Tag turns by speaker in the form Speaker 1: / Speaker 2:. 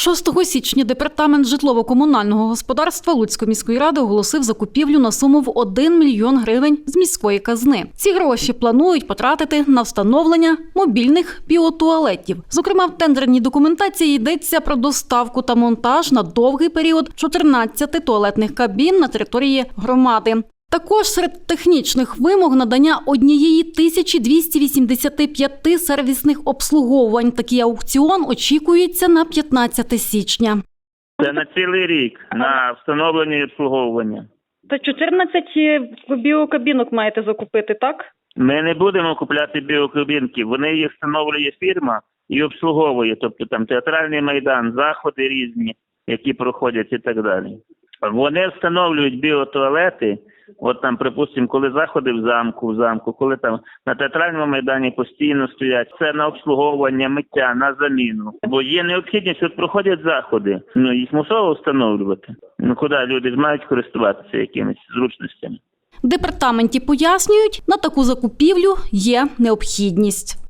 Speaker 1: 6 січня департамент житлово-комунального господарства Луцької міської ради оголосив закупівлю на суму в 1 мільйон гривень з міської казни. Ці гроші планують потратити на встановлення мобільних біотуалетів. Зокрема, в тендерній документації йдеться про доставку та монтаж на довгий період 14 туалетних кабін на території громади. Також серед технічних вимог надання однієї 1285 сервісних обслуговувань. Такий аукціон очікується на 15 січня.
Speaker 2: Це на цілий рік на встановлення і обслуговування.
Speaker 3: Та 14 біокабінок маєте закупити, так?
Speaker 2: Ми не будемо купляти біокабінки, вони їх встановлює фірма і обслуговує, тобто там театральний майдан, заходи різні, які проходять і так далі. Вони встановлюють біотуалети. От там, припустимо, коли заходи в замку, в замку, коли там на театральному майдані постійно стоять, це на обслуговування, миття, на заміну. Бо є необхідність, от проходять заходи. Ну їх мусово встановлювати. Ну куди люди мають користуватися якимись зручностями.
Speaker 1: Департаменті пояснюють, на таку закупівлю є необхідність.